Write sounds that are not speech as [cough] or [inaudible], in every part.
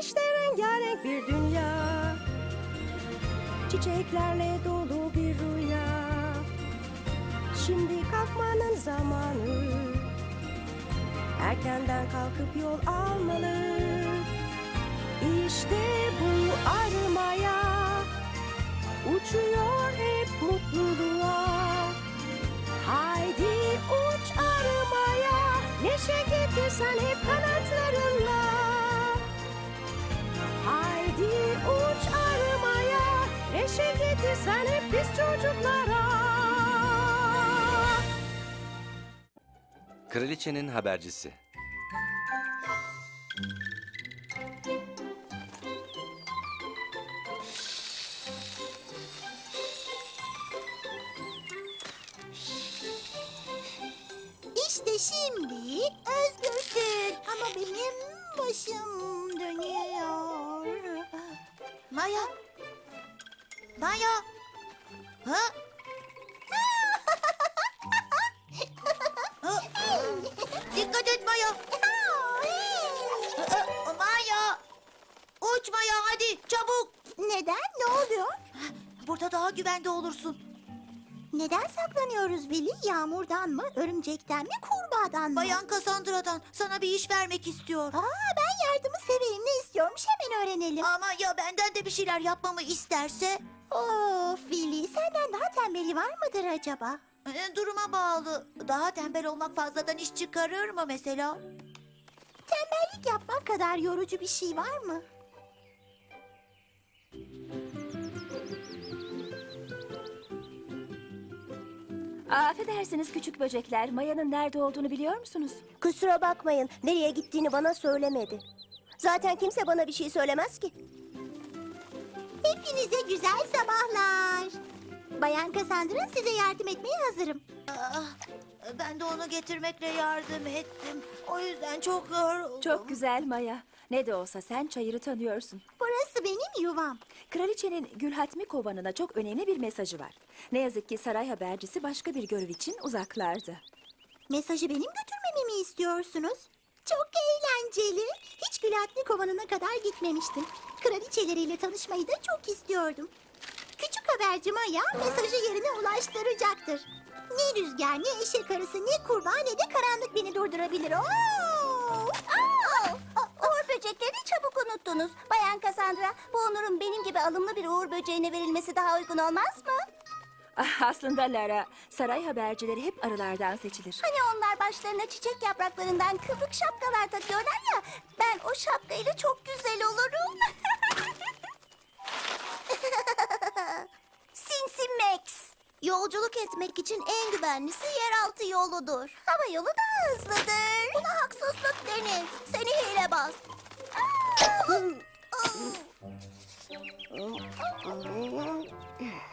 İşte rengarenk bir dünya. Çiçeklerle dolu bir rüya. Şimdi kalkmanın zamanı. Erkenden kalkıp yol almalı. İşte bu arımaya Uçuyor hep mutluluğa. Haydi uç arımaya Neşe getirsen hep Getirsen hep biz çocuklara Kraliçenin habercisi. İşte şimdi özgürsün. Ama benim başım dönüyor. Maya. Maya. Ha? Ha? Dikkat et Maya. Maya. Uç Maya hadi çabuk. Neden? Ne oluyor? Burada daha güvende olursun. Neden saklanıyoruz Veli? Yağmurdan mı, örümcekten mi, kurbağadan mı? Bayan Cassandra'dan sana bir iş vermek istiyor. Aa, ben yardımı severim. Ne istiyormuş hemen öğrenelim. Ama ya benden de bir şeyler yapmamı isterse? Of Veli, senden daha tembeli var mıdır acaba? duruma bağlı. Daha tembel olmak fazladan iş çıkarır mı mesela? Tembellik yapmak kadar yorucu bir şey var mı? Affedersiniz küçük böcekler. Maya'nın nerede olduğunu biliyor musunuz? Kusura bakmayın nereye gittiğini bana söylemedi Zaten kimse bana bir şey söylemez ki Hepinize güzel sabahlar. Bayan Cassandra size yardım etmeye hazırım. ben de onu getirmekle yardım ettim. O yüzden çok yoruldum. Çok güzel Maya. Ne de olsa sen çayırı tanıyorsun. Burası benim yuvam. Kraliçenin Gülhatmi kovanına çok önemli bir mesajı var. Ne yazık ki saray habercisi başka bir görev için uzaklarda. Mesajı benim götürmemi mi istiyorsunuz? Çok eğlenceli. Hiç Gülatlı kovanına kadar gitmemiştim. Kraliçeleriyle tanışmayı da çok istiyordum. Küçük haberci Maya mesajı yerine ulaştıracaktır. Ne rüzgar, ne eşek arısı, ne kurbağa, ne de karanlık beni durdurabilir. Oo! Uğur böceklerini çabuk unuttunuz. Bayan Cassandra, bu onurun benim gibi alımlı bir uğur böceğine verilmesi daha uygun olmaz mı? Ah, aslında Lara, saray habercileri hep arılardan seçilir. Hani onlar başlarına çiçek yapraklarından kıvrık şapkalar takıyorlar ya. Ben o şapkayla çok güzel olurum. Sinsi Max. Yolculuk etmek için en güvenlisi yeraltı yoludur. Hava yolu daha hızlıdır. Buna haksızlık denir. Seni hilebaz.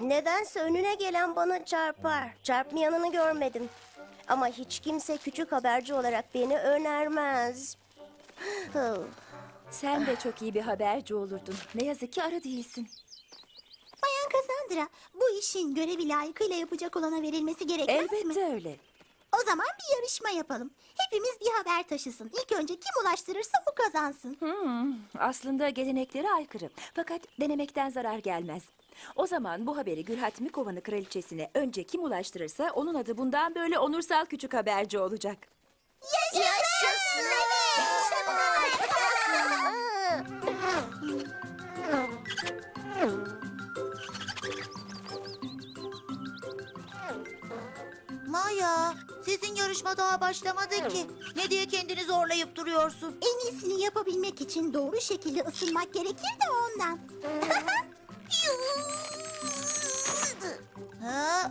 Nedense önüne gelen bana çarpar. Çarpmayanını görmedim. Ama hiç kimse küçük haberci olarak beni önermez. Sen de çok iyi bir haberci olurdun. Ne yazık ki arı değilsin. Bayan Cassandra, bu işin görevi layıkıyla yapacak olana verilmesi gerekmez mi? Elbette öyle. O zaman bir yarışma yapalım. Hepimiz bir haber taşısın. İlk önce kim ulaştırırsa o kazansın. Hmm, aslında geleneklere aykırı. Fakat denemekten zarar gelmez. O zaman bu haberi Gülhatmi Kovanı kraliçesine önce kim ulaştırırsa onun adı bundan böyle onursal küçük haberci olacak. Yaşasın! İşte bu kadar. Maya, sizin yarışma daha başlamadı ki. Ne diye kendini zorlayıp duruyorsun? En iyisini yapabilmek için doğru şekilde ısınmak gerekir de ondan. [laughs] Ha? [laughs]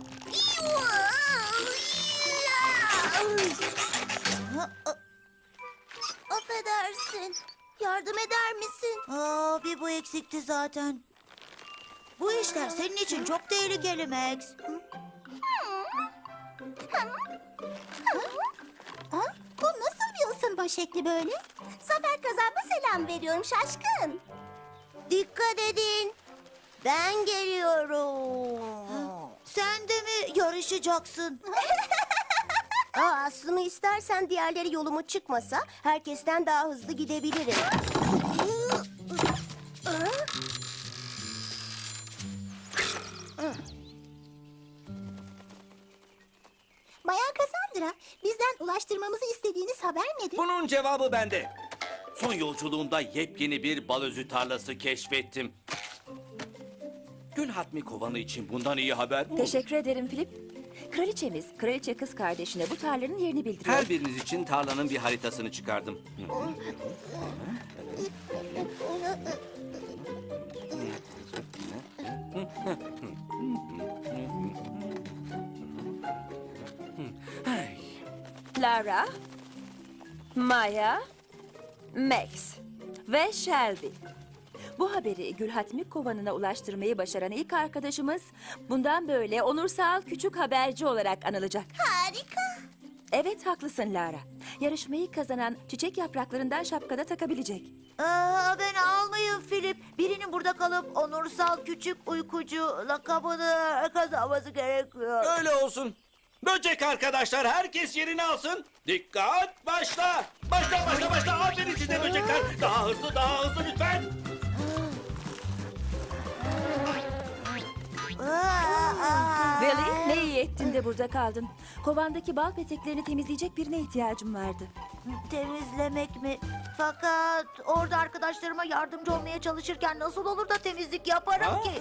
Affedersin. Yardım eder misin? Aa, bir bu eksikti zaten. Bu işler senin için çok tehlikeli Max. Ha? Bu nasıl bir ısınma şekli böyle? Zafer kazanma selam veriyorum şaşkın. Dikkat edin. Ben geliyorum. Sen de mi yarışacaksın? [laughs] Aa, aslını istersen diğerleri yolumu çıkmasa herkesten daha hızlı gidebilirim. [laughs] haber nedir? Bunun cevabı bende. Son yolculuğumda yepyeni bir bal özü tarlası keşfettim. Gül Hatmi kovanı için bundan iyi haber mi olur? Teşekkür ederim Filip. Kraliçemiz, kraliçe kız kardeşine bu tarlanın yerini bildiriyor. Her biriniz için tarlanın bir haritasını çıkardım. Lara, Maya, Max ve Shelby. Bu haberi Gülhatmi kovanına ulaştırmayı başaran ilk arkadaşımız bundan böyle onursal küçük haberci olarak anılacak. Harika. Evet haklısın Lara. Yarışmayı kazanan çiçek yapraklarından şapkada takabilecek. Aa, ben almayın Filip. Birinin burada kalıp onursal küçük uykucu lakabını kazanması gerekiyor. Öyle olsun. Böcek arkadaşlar herkes yerini alsın. Dikkat başla. Başla başla başla. Aferin size böcekler. Daha hızlı daha hızlı lütfen. Willy ne iyi ettin de burada kaldın. Kovandaki bal peteklerini temizleyecek birine ihtiyacım vardı. Temizlemek mi? Fakat orada arkadaşlarıma yardımcı olmaya çalışırken nasıl olur da temizlik yaparım Ha? ki? [laughs]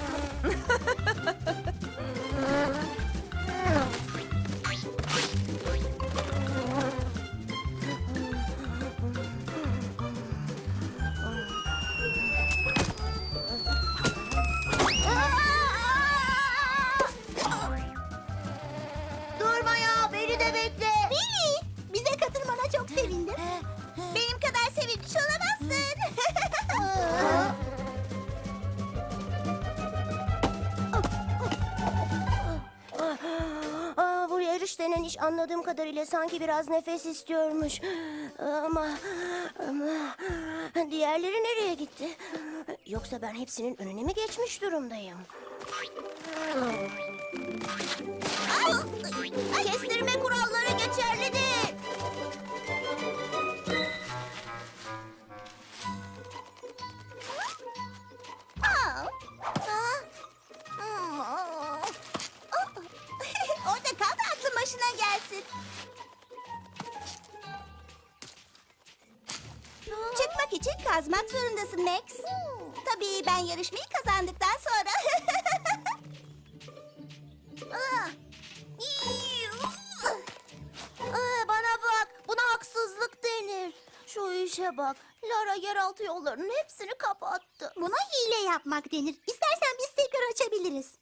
anladığım kadarıyla sanki biraz nefes istiyormuş. Ama, ama diğerleri nereye gitti? Yoksa ben hepsinin önüne mi geçmiş durumdayım? Kestirme kuralları için kazmak zorundasın Max. Tabii ben yarışmayı kazandıktan sonra. [laughs] Ah. Aa, bana bak, buna haksızlık denir. Şu işe bak, Lara yeraltı yollarının hepsini kapattı. Buna hile yapmak denir. İstersen biz tekrar açabiliriz.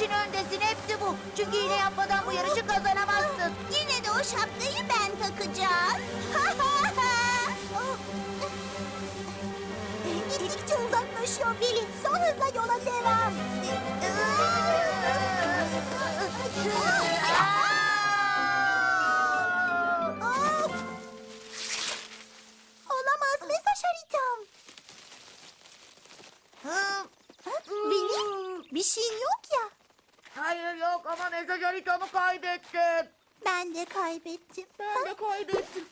İçin öndesin. Hepsi bu. Çünkü hile yapmadan bu yarışı kazanamazsın. Yine de o şapkayı ben takacağım. [laughs] Gittikçe uzaklaşıyor Billy. Son hızla yola devam. Kaybettim. Ben de kaybettim. Ben de kaybettim.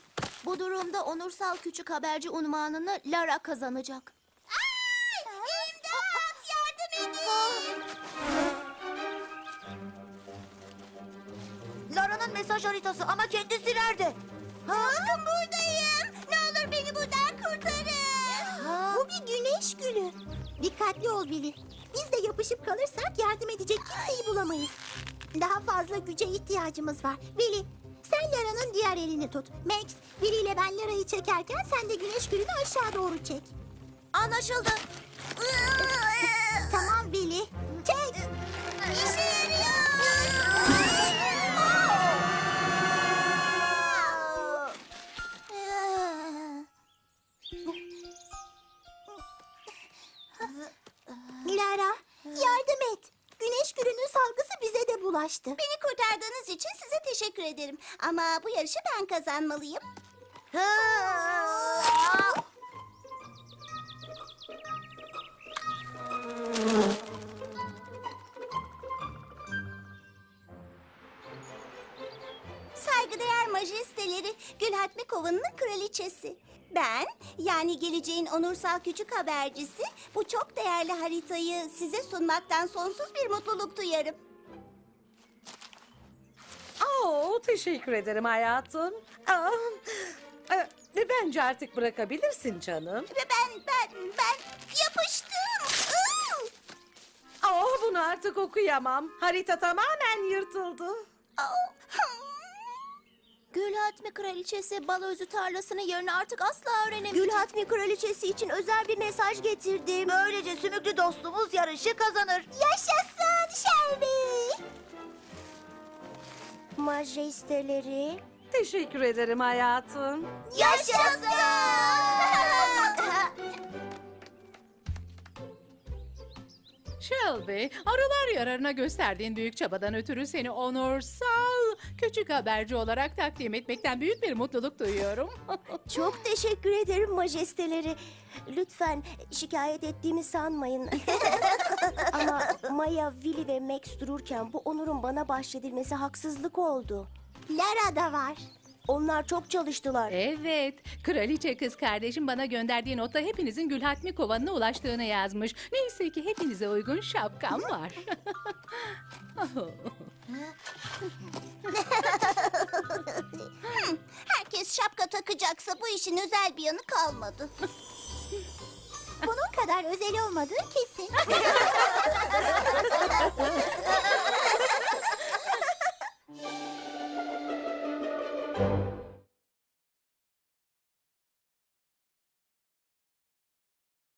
Bu durumda onursal küçük haberci unvanını Lara kazanacak. Ay! İmdat! Yardım edin! Lara'nın mesaj haritası ama kendisi nerede? Bakın buradayım. Ne olur beni buradan kurtarın. Bu bir güneş gülü. Dikkatli ol Billy. Biz de yapışıp kalırsak yardım edecek kimseyi bulamayız. Daha fazla güce ihtiyacımız var. Billy, sen Lara'nın diğer elini tut. Max, Billy ile ben Lara'yı çekerken sen de güneş gülünü aşağı doğru çek. Anlaşıldı. tamam Billy. Çek. İşe yarıyor. Lara yardım et. Güneş gülünün salgısı bize de bulaştı. Beni kurtardığınız için size teşekkür ederim. Ama bu yarışı ben kazanmalıyım. Saygıdeğer majesteleri, Gül Hatmi Kovanı'nın kraliçesi. Ben, yani geleceğin onursal küçük habercisi, bu çok değerli haritayı size sunmaktan sonsuz bir mutluluk duyarım. Oo, teşekkür ederim hayatım. Aa, e, bence artık bırakabilirsin canım. Ve ben, ben, ben yapıştım. Iı! Aa, bunu artık okuyamam. Harita tamamen yırtıldı. Au! Gülhatmi kraliçesi balözü tarlasının yerini artık asla öğrenemeyecek. Gülhatmi kraliçesi için özel bir mesaj getirdim. Böylece sümüklü dostumuz yarışı kazanır. Yaşasın Shelby! Majesteleri. Teşekkür ederim hayatım. Yaşasın! Shelby, aralar yararına gösterdiğin büyük çabadan ötürü seni onursal küçük haberci olarak takdim etmekten büyük bir mutluluk duyuyorum. [laughs] Çok teşekkür ederim majesteleri. Lütfen şikayet ettiğimi sanmayın. [laughs] Ama Maya, Willy ve Max dururken bu onurun bana bahşedilmesi haksızlık oldu. Lara da var. Onlar çok çalıştılar. evet, kraliçe kız kardeşim bana gönderdiği notta hepinizin Gülhatmi kovanına ulaştığını yazmış. Neyse ki hepinize uygun şapkam var. [laughs] işin özel bir yanı kalmadı. [laughs] Bunun kadar özel olmadığı kesin. [laughs]